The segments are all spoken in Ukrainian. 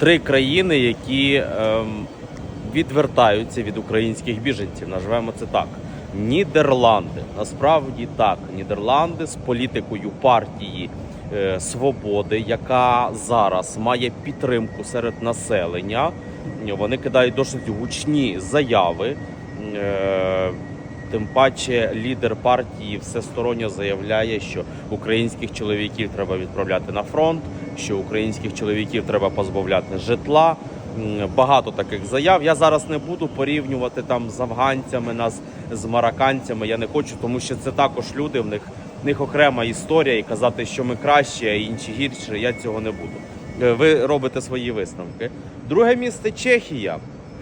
три країни, які ем, відвертаються від українських біженців. Називаємо це так. Нідерланди. Насправді так. Нідерланди з політикою партії е, Свободи, яка зараз має підтримку серед населення. Вони кидають досить гучні заяви. Е, Тим паче лідер партії всесторонньо заявляє, що українських чоловіків треба відправляти на фронт, що українських чоловіків треба позбавляти житла. Багато таких заяв. Я зараз не буду порівнювати там з афганцями, нас з марокканцями. Я не хочу, тому що це також люди. В них в них окрема історія, і казати, що ми кращі, а інші гірші. Я цього не буду. Е, Ви робите свої висновки. Друге місце Чехія.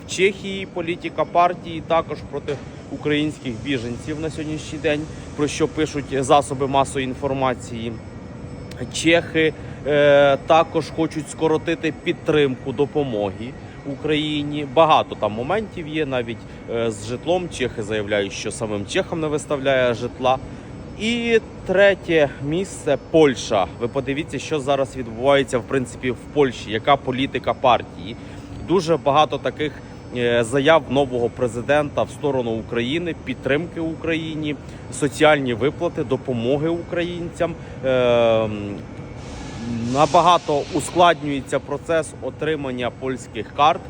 Чехії політика партії також проти українських біженців на сьогоднішній день, про що пишуть засоби масової інформації. Чехи е, також хочуть скоротити підтримку допомоги Україні. Багато там моментів є. Навіть е, з житлом чехи заявляють, що самим чехам не виставляє житла. І третє місце Польща. Ви подивіться, що зараз відбувається в принципі в Польщі. Яка політика партії? Дуже багато таких заяв нового президента в сторону України, підтримки Україні, соціальні виплати, допомоги українцям. Е, Набагато ускладнюється процес отримання польських карт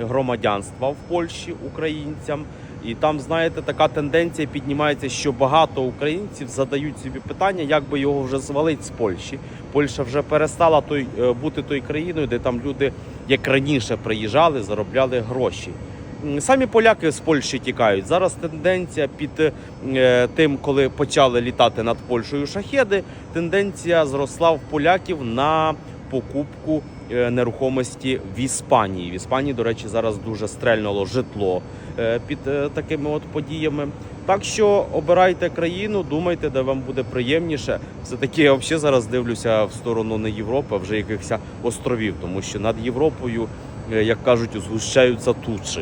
громадянства в Польщі українцям. І там, знаєте, така тенденція піднімається, що багато українців задають собі питання, як би його вже звалити з Польщі. Польща вже перестала той е, бути той країною, де там люди, як раніше, приїжджали, заробляли гроші. Самі поляки з Польщі тікають. Зараз тенденція під е, тим, коли почали літати над Польщею шахеди, тенденція зросла в поляків на покупку нерухомості в Іспанії. В Іспанії, до речі, зараз дуже стрельнуло житло е, під е, такими от подіями. Так що обирайте країну, думайте, де вам буде приємніше. Все таки я взагалі зараз дивлюся в сторону не Європи, а вже якихось островів, тому що над Європою, е, як кажуть, згущаються тучі.